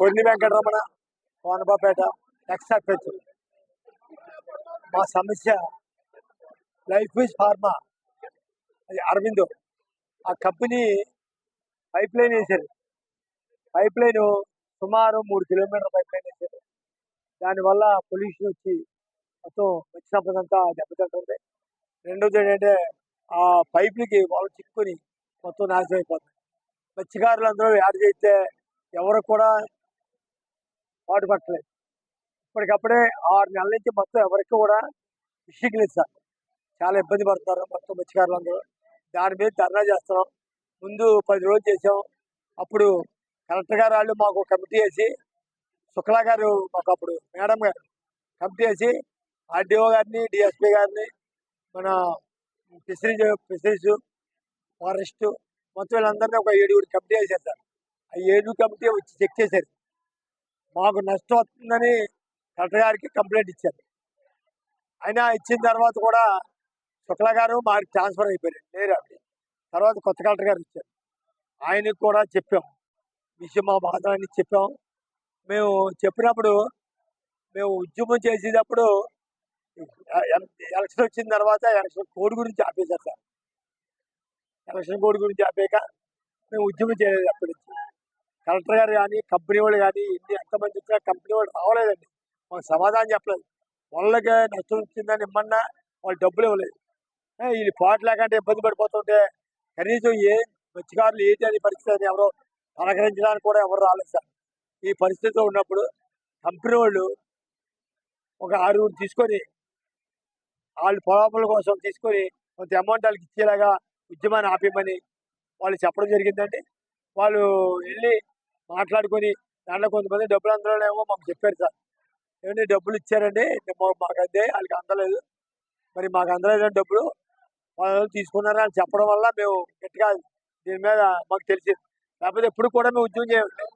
కొన్ని వెంకటరమణ కోనబాపేట ఎక్సర్ఫెచ్ మా సమస్య లైఫ్ విజ్ ఫార్మా. అది అరవిందో. ఆ కంపెనీ పైప్ లైన్ వేశారు పైప్ లైన్ సుమారు మూడు కిలోమీటర్ల పైప్ లైన్ వేశారు దానివల్ల పొల్యూషన్ వచ్చి మొత్తం వచ్చిన సంపదంతా దెబ్బతింటుంది. రెండోది ఏంటంటే ఆ పైపులకి వాళ్ళు చిక్కుని మొత్తం నాశనం అయిపోతుంది. మత్స్యకారులు అందరూ యాడ్ చేస్తే ఎవరు కూడా పాటుపట్టలేదు ఇప్పటికప్పుడే ఆరు నెలల నుంచి మొత్తం ఎవరికి కూడా ఫిషింగ్ లేదు సార్. చాలా ఇబ్బంది పడుతున్నారు మొత్తం మత్స్యకారులు అందరూ. దాని మీద ధర్నా చేస్తున్నాం. ముందు పది రోజులు చేసాం అప్పుడు కలెక్టర్ గారు వాళ్ళు మాకు కమిటీ వేసి శుక్లా గారు మాకు అప్పుడు మేడం గారు కమిటీ వేసి ఆర్డీఓ గారిని డిఎస్పీ గారిని మన ఫిషరీస్ ఫిషరీస్ ఫారెస్ట్ మొత్తం వీళ్ళందరినీ ఒక ఏడుగురు కమిటీ వేసారు సార్. ఆ ఏడుగురు కమిటీ వచ్చి చెక్ చేశారు. మాకు నష్టం వస్తుందని కలెక్టర్ గారికి కంప్లైంట్ ఇచ్చారు. అయినా ఇచ్చిన తర్వాత కూడా శుక్లా గారు మాకు ట్రాన్స్ఫర్ అయిపోయారు లేరు అవి తర్వాత కొత్త కలెక్టర్ గారు ఇచ్చారు ఆయనకు కూడా చెప్పాం. విషయం మా బాధ అని చెప్పాం. మేము చెప్పినప్పుడు మేము ఉద్యమం చేసేటప్పుడు ఎలక్షన్ వచ్చిన తర్వాత ఎలక్షన్ కోడ్ గురించి ఆపేశారు సార్. ఎలక్షన్ కోడ్ గురించి ఆపేక మేము ఉద్యమం చేయలేదు అప్పటి నుంచి. కలెక్టర్ గారు కానీ కంపెనీ వాళ్ళు కానీ ఇన్ని ఎంతమంది వచ్చినా కంపెనీ వాళ్ళు రావలేదండి. మాకు సమాధానం చెప్పలేదు. వాళ్ళకి నష్టం వచ్చిందని ఇమ్మన్నా వాళ్ళు డబ్బులు ఇవ్వలేదు. వీళ్ళు పాటు లేకుంటే ఇబ్బంది పడిపోతుంటే కనీసం ఏ మత్స్యకారులు ఏంటి అని పరిస్థితి అని ఎవరో పలకరించడానికి కూడా ఎవరు రాలేదు సార్. ఈ పరిస్థితిలో ఉన్నప్పుడు కంపెనీ వాళ్ళు ఒక ఆరుగురు తీసుకొని వాళ్ళు పొలాపుల కోసం తీసుకొని కొంత అమౌంట్ వాళ్ళకి ఇచ్చేలాగా ఉద్యమాన్ని ఆపేయమని వాళ్ళు చెప్పడం జరిగిందండి. వాళ్ళు వెళ్ళి మాట్లాడుకొని దాంట్లో కొంతమంది డబ్బులు అందరూ మాకు చెప్పారు సార్. ఏమంటే డబ్బులు ఇచ్చారండి. మాకు అందే వాళ్ళకి అందలేదు. మరి మాకు అందలేదు డబ్బులు వాళ్ళు తీసుకున్నారా అని చెప్పడం వల్ల మేము గట్టిగా దీని మీద మాకు తెలిసింది. లేకపోతే ఎప్పుడు కూడా మేము ఉద్యమం చేయండి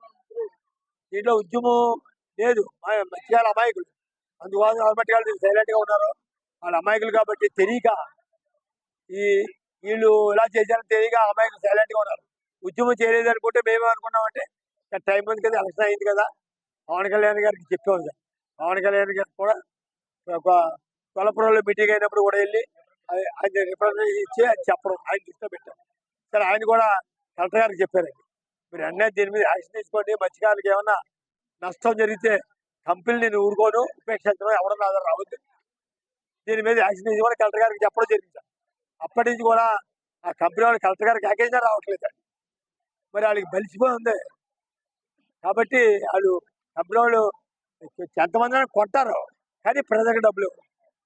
దీంట్లో ఉద్యమం లేదు. మా- అమాయకులు. అందువల్ల గవర్నమెంట్ వాళ్ళు సైలెంట్గా ఉన్నారు. వాళ్ళ అమాయకులు కాబట్టి తెలియక ఈ వీళ్ళు ఇలా చేశారని తెలియక అమాయకులు సైలెంట్గా ఉన్నారు. ఉద్యమం చేయలేదు అనుకుంటే మేము అనుకున్నామంటే టైం ఉంది కదా ఎలక్షన్ అయింది కదా. పవన్ కళ్యాణ్ గారికి చెప్పాము సార్ పవన్ కళ్యాణ్ గారికి కూడా ఒక కొలపురంలో మీటింగ్ అయినప్పుడు కూడా వెళ్ళి ఆయన- ఆయన రిప్రజెంటేషన్ ఇచ్చి చెప్పడం ఆయన దృష్టిలో పెట్టాం సరే ఆయన కూడా కలెక్టర్ గారికి చెప్పారండి మీరు అన్నీ దీని మీద యాక్షన్ తీసుకోండి. మత్స్యకారులకు ఏమన్నా నష్టం జరిగితే కంపెనీ నేను ఊరుకోను ఉపేక్షించడం ఎవరు నా రావద్దు. దీని మీద యాక్షన్ తీసుకోవాలి కలెక్టర్ గారికి చెప్పడం జరిగింది. అప్పటి నుంచి కూడా ఆ కంపెనీ వాళ్ళు కలెక్టర్ గారికి యాకేజ్ రావట్లేదు. మరి వాళ్ళకి బలిసిపోయి ఉంది. కాబట్టి వాళ్ళు కంపెనీ వాళ్ళు ఎంతమంది కొంటారు. కానీ ప్రజలకు డబ్బులు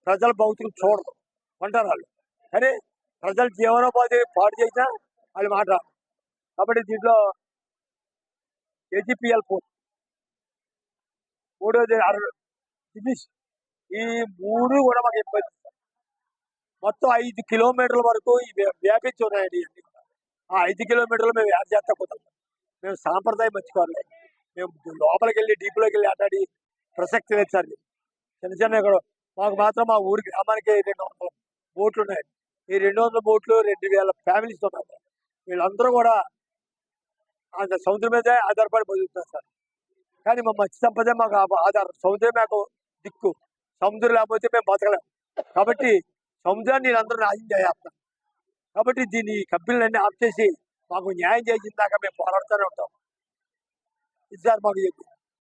ప్రజల భౌతికలు చూడరు. కొంటారు వాళ్ళు. కానీ ప్రజల జీవనోపాధి పాడు చేసినా వాళ్ళు మాట కాబట్టి దీంట్లో ఏజీపీఎల్ ఫోర్ మూడోది అరవై ఫినిష్ ఈ మూడు కూడా మాకు ఇబ్బంది మొత్తం ఐదు కిలోమీటర్ల వరకు వ్యాపించి ఉన్నాయండి ఇవన్నీ ఆ ఐదు కిలోమీటర్లు మేము యాడ్ చేస్తా కుదరదు మేము సాంప్రదాయం మర్చిపోవాలి మేము లోపలికి వెళ్ళి డీప్లోకి వెళ్ళి ఆటాడి ప్రసక్తి లేదు సార్. చిన్న చిన్న ఇక్కడ మాకు మాత్రం మా ఊరి గ్రామానికి రెండు వందల బోట్లు ఉన్నాయి ఈ రెండు వందల బోట్లు రెండు వేల ఫ్యామిలీస్ ఉన్నారు వీళ్ళందరూ కూడా ఆ సముద్రం మీదే ఆధారపడి బతుకుతున్నారు సార్. కానీ మా మత్స్య సంపదే మాకు ఆధారం. సముద్రం మాకు దిక్కు. సముద్రం లేకపోతే మేము బతకలేం. కాబట్టి సముద్రాన్ని వీళ్ళందరూ నాశనం చేస్తారు కాబట్టి దీన్ని కంపెనీలన్నీ ఆఫ్ చేసి మాకు న్యాయం చేసిన దాకా మేము పోరాడుతూనే ఉంటాం. ఇది సార్ మాకు చెప్పి